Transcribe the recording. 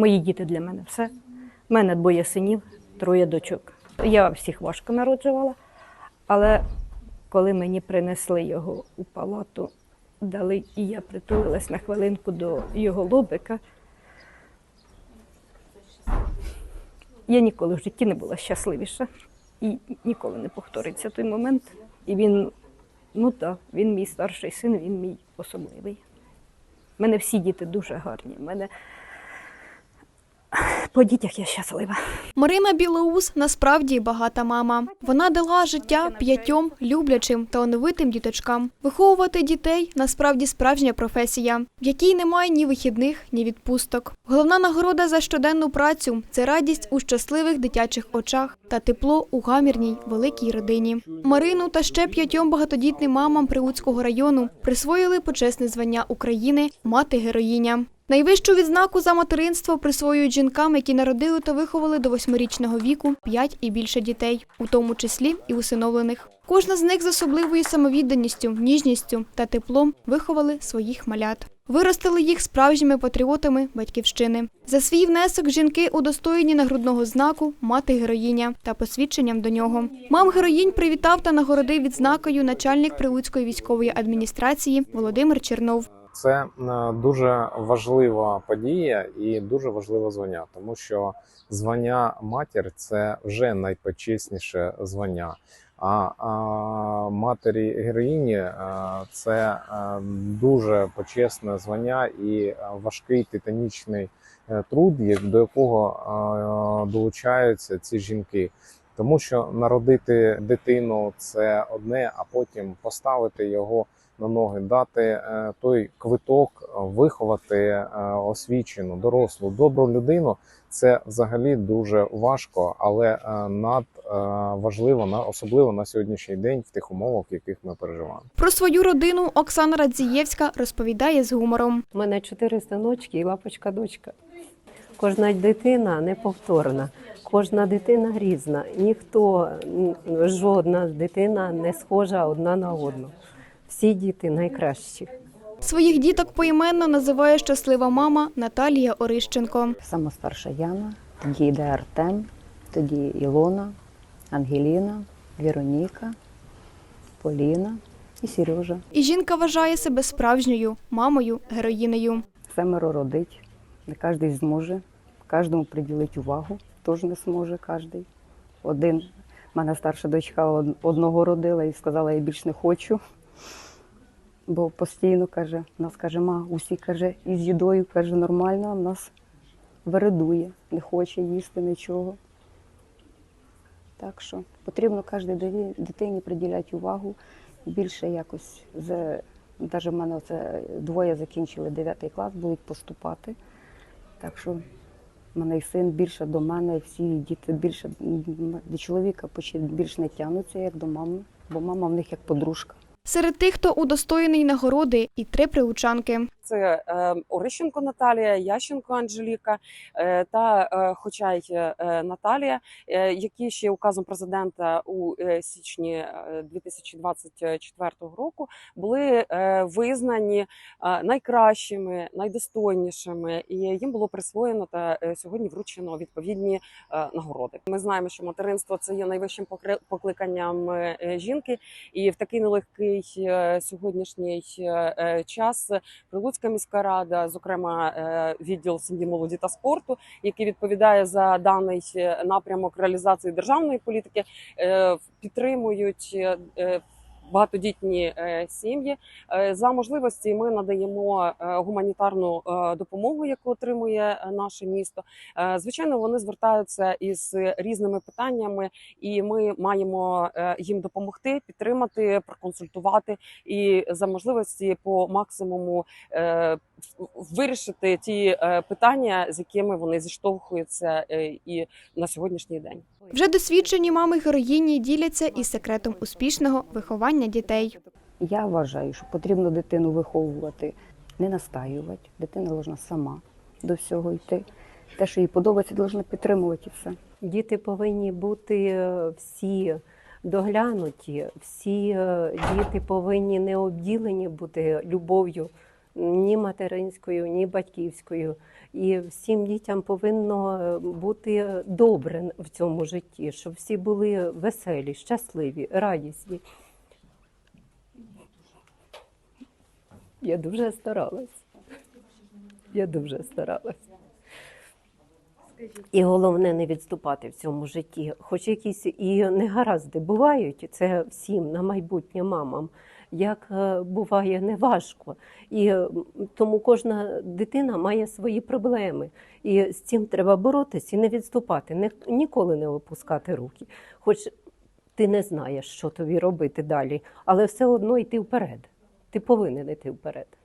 Мої діти для мене все. У мене двоє синів, троє дочок. Я всіх важко народжувала, але коли мені принесли його у палату, дали, і я притулилась на хвилинку до його лобика. Я ніколи в житті не була щасливіша і ніколи не повториться той момент. І він, ну так, він мій старший син, він мій особливий. У мене всі діти дуже гарні. У мене по дітях я щаслива. Марина Білоус насправді багата мама. Вона дала життя п'ятьом люблячим та оновитим діточкам. Виховувати дітей насправді справжня професія, в якій немає ні вихідних, ні відпусток. Головна нагорода за щоденну працю це радість у щасливих дитячих очах та тепло у гамірній великій родині. Марину та ще п'ятьом багатодітним мамам Прилуцького району присвоїли почесне звання України Мати героїня. Найвищу відзнаку за материнство присвоюють жінкам, які народили та виховали до восьмирічного віку п'ять і більше дітей, у тому числі і усиновлених. Кожна з них з особливою самовідданістю, ніжністю та теплом виховали своїх малят. Виростили їх справжніми патріотами батьківщини. За свій внесок жінки удостоєні нагрудного знаку Мати героїня та посвідченням до нього. Мам героїнь привітав та нагородив відзнакою начальник Прилуцької військової адміністрації Володимир Чернов. Це е, дуже важлива подія і дуже важливе звання, тому що звання матір це вже найпочесніше звання. А, а матері героїні е, це е, дуже почесне звання і важкий титанічний труд, до якого долучаються ці жінки. Тому що народити дитину це одне, а потім поставити його на ноги, дати е, той квиток, е, виховати е, освічену, дорослу, добру людину. Це взагалі дуже важко, але е, над е, важливо на особливо на сьогоднішній день в тих умовах, в яких ми переживаємо. Про свою родину Оксана Радзієвська розповідає з гумором. У мене чотири синочки і лапочка дочка. Кожна дитина неповторна, кожна дитина різна. Ніхто, жодна дитина не схожа одна на одну. Всі діти найкращі. Своїх діток поіменно називає щаслива мама Наталія Орищенко. Сама старша Яна, тоді йде Артем, тоді Ілона, Ангеліна, Віроніка, Поліна і Сережа. І жінка вважає себе справжньою мамою героїнею. Семеро родить, не кожен зможе, кожному приділити увагу, теж не зможе кожен. Один, в мене старша дочка одного родила і сказала, я більш не хочу. Бо постійно каже, нас каже, ма, усі каже, із їдою каже, нормально, а в нас вередує, не хоче їсти нічого. Так що потрібно кожній дитині- приділяти увагу більше якось. За, навіть в мене це двоє закінчили 9 клас, будуть поступати. Так що в мене і син більше до мене, і всі діти більше до чоловіка почти більш не тягнуться, як до мами, бо мама в них як подружка. Серед тих, хто удостоєний нагороди, і три прилучанки. Це е, Орищенко Наталія, Ященко Анжеліка е, та е, Хочай е, Наталія, які ще указом президента у січні е, 2024 року були визнані найкращими, найдостойнішими, і їм було присвоєно та сьогодні вручено відповідні нагороди. Ми знаємо, що материнство це є найвищим покликанням жінки, і в такий нелегкий сьогоднішній е, е, час міська рада, зокрема е, відділ сім'ї, молоді та спорту, який відповідає за даний е, напрямок реалізації державної політики, е, підтримують. Багатодітні е, сім'ї Е, за можливості ми надаємо е, гуманітарну допомогу, яку отримує наше місто. Звичайно, вони звертаються із різними питаннями, і ми маємо їм допомогти, підтримати, проконсультувати і за можливості по максимуму вирішити ті питання, з якими вони зіштовхуються і на сьогоднішній день. Вже досвідчені мами героїні діляться із секретом успішного виховання дітей. Я вважаю, що потрібно дитину виховувати, не настаювати. Дитина повинна сама до всього йти. Те, що їй подобається, повинна підтримувати і все. Діти повинні бути е, всі доглянуті, всі е, діти повинні не обділені бути любов'ю ні материнською, ні батьківською. І всім дітям повинно е, бути добре в цьому житті, щоб всі були веселі, щасливі, радісні. Я дуже старалась. Я дуже старалась. І головне не відступати в цьому житті. Хоч якісь і негаразди бувають, це всім на майбутнє мамам. Як е, буває неважко. І тому кожна дитина має свої проблеми. І з цим треба боротися і не відступати, не, ніколи не опускати руки. Хоч ти не знаєш, що тобі робити далі, але все одно йти вперед. Ти повинен йти вперед.